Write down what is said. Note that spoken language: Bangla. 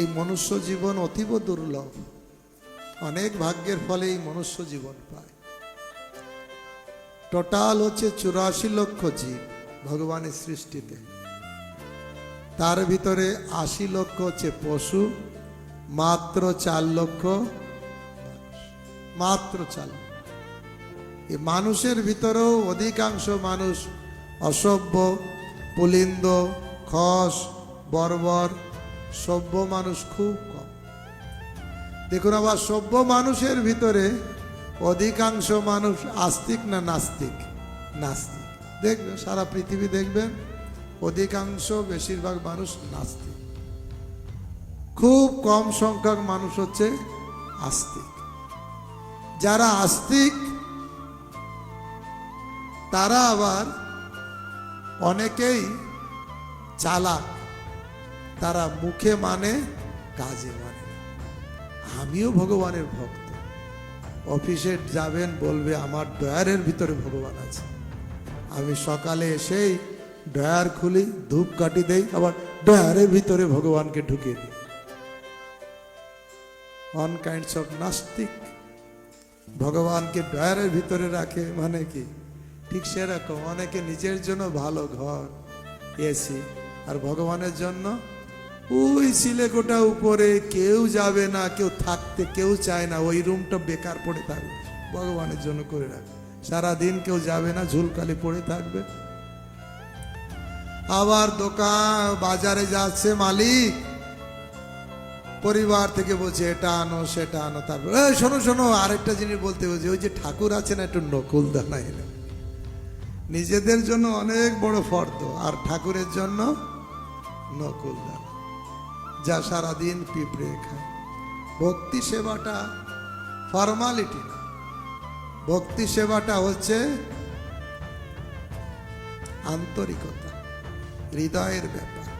এই মনুষ্য জীবন অতীব দুর্লভ। অনেক ভাগ্যের ফলে এই মনুষ্য জীবন পায়। টোটাল হচ্ছে চুরাশি লক্ষ জীব ভগবানের সৃষ্টিতে। তার ভিতরে আশি লক্ষ হচ্ছে পশু, মাত্র চার লক্ষ মাত্র চার। এই মানুষের ভিতরেও অধিকাংশ মানুষ অসভ্য, পুলিন্দ, খস, বর্বর সভ্য মানুষ খুব কম। দেখুন আবার সভ্য মানুষের ভিতরে অধিকাংশ মানুষ আস্তিক না নাস্তিক? নাস্তিক। দেখবেন, সারা পৃথিবী দেখবেন, অধিকাংশ বেশিরভাগ মানুষ নাস্তিক। খুব কম সংখ্যক মানুষ হচ্ছে আস্তিক। যারা আস্তিক, তারা আবার অনেকেই চালাক। তারা মুখে মানে কাজে মানে আমিও ভগবানের ভক্ত। অফিসে যাবেন বলবে, আমার ডয়ারের ভিতরে ভগবান আছে। আমি সকালে এসেই ডয়ার খুলি, ধূপ কাটি দেই, আবার ডয়ারের ভিতরে ভগবানকে ঢুকিয়ে দিই। অন কাইন্ডস অফ নাস্তিক ভগবানকে ডয়ারের ভিতরে রাখে মানে কি? ঠিক সেরকম অনেকে নিজের জন্য ভালো ঘর, এসি, আর ভগবানের জন্য ওই সিলেকোটা উপরে কেউ যাবে না, কেউ থাকতে কেউ চায় না, ওই রুমটা বেকার পড়ে থাকবে। ভগবানের জন্য করে রাখবে সারাদিন কেউ যাবে না, ঝুলকালি পড়ে থাকবে। আবার দোকান, বাজারে যাচ্ছে মালিক। পরিবার থেকে বলছে, এটা আনো, সেটা আনো। তারপর শোনো শোনো, আরেকটা জিনিস বলতে বলছে, ওই যে ঠাকুর আছে না, একটু নকুল দানা এনে। নিজেদের জন্য অনেক বড় ফর্দ, আর ঠাকুরের জন্য নকুল দানা যা সারাদিন পিঁপড়ে খায়। ভক্তি সেবাটা ফর্মালিটি ভক্তি সেবাটা হচ্ছে আন্তরিকতা হৃদয়ের ব্যাপার।